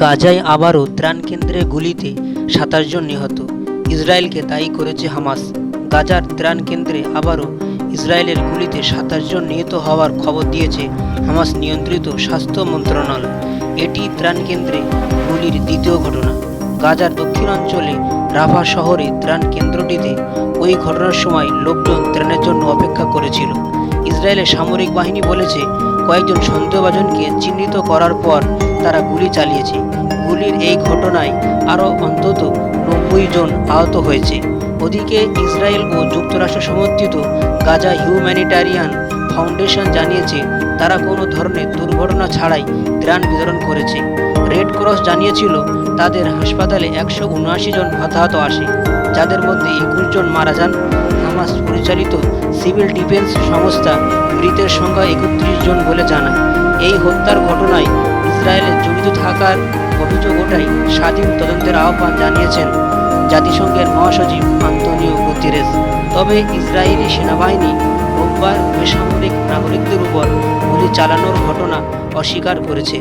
গাজায় আবারও ত্রাণ কেন্দ্রে গুলিতে সাতাশ জন নিহত। ইসরায়েলকে দায়ী করেছে হামাস। গাজার ত্রাণ কেন্দ্রে আবারও ইসরায়েলের গুলিতে সাতাশ জন নিহত হওয়ার খবর দিয়েছে হামাস নিয়ন্ত্রিত স্বাস্থ্য মন্ত্রণালয়। এটি ত্রাণ কেন্দ্রে গুলির দ্বিতীয় ঘটনা। গাজার দক্ষিণাঞ্চলে রাভা শহরে ত্রাণ কেন্দ্রটিতে ওই ঘটনার সময় লোকজন ত্রাণের জন্য অপেক্ষা করেছিল। ইসরায়েলের সামরিক বাহিনী বলেছে, কয়েকজন সন্দেহভাজনকে চিহ্নিত করার পর তারা গুলি চালিয়েছে। গুলির এই ঘটনায় আরও অন্তত নব্বই জন আহত হয়েছে। ওদিকে ইসরায়েল ও যুক্তরাষ্ট্র সমর্থিত গাজা হিউম্যানিটারিয়ান ফাউন্ডেশন জানিয়েছে, তারা কোনো ধরনের দুর্ঘটনা ছাড়াই ত্রাণ বিতরণ করেছে। রেড ক্রস জানিয়েছিল, তাদের হাসপাতালে একশো উনআশি জন হতাহত আসে, যাদের মধ্যে একুশ জন মারা যান। পরিচালিত সিভিল ডিফেন্স সংস্থা মৃতের সংখ্যা একত্রিশ জন বলে জানায়। এই হত্যার ঘটনায় ইসরায়েলের জড়িত থাকার অভিযোগ ওঠাই স্বাধীন তদন্তের আহ্বান জানিয়েছেন জাতিসংঘের মহাসচিব আন্তনিও গুতিরেস। তবে ইসরায়েলি সেনাবাহিনী রোববার বেসামরিক নাগরিকদের উপর গুলি চালানোর ঘটনা অস্বীকার করেছে।